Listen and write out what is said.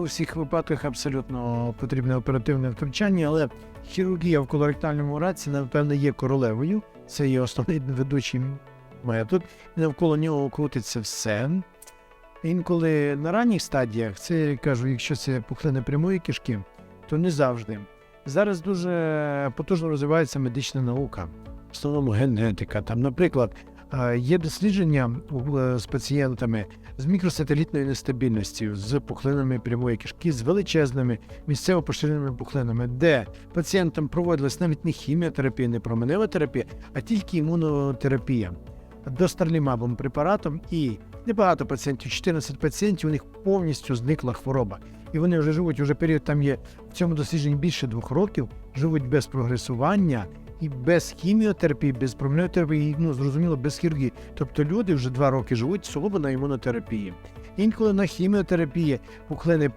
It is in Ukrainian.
у всіх випадках абсолютно потрібне оперативне втручання, але хірургія в колоректальному раці, напевно, є королевою. Це є основний ведучий метод. Навколо нього крутиться все. Інколи на ранніх стадіях, це я кажу, якщо це пухлина прямої кишки, то не завжди. Зараз дуже потужно розвивається медична наука, в основному генетика. Там, наприклад, є дослідження е, з пацієнтами з мікросателітною нестабільністю, з пухлинами прямої кишки, з величезними місцево поширеними пухлинами, де пацієнтам проводилась навіть не хіміотерапія, не променева терапія, а тільки імунотерапія достарлімабом препаратом, і небагато пацієнтів, 14 пацієнтів, у них повністю зникла хвороба. І вони вже живуть, уже період там є в цьому дослідженні більше двох років, живуть без прогресування і без хіміотерапії, без променевої терапії, ну зрозуміло, без хірургії. Тобто люди вже два роки живуть сугубо на імунотерапії. Інколи на хіміотерапії пухлини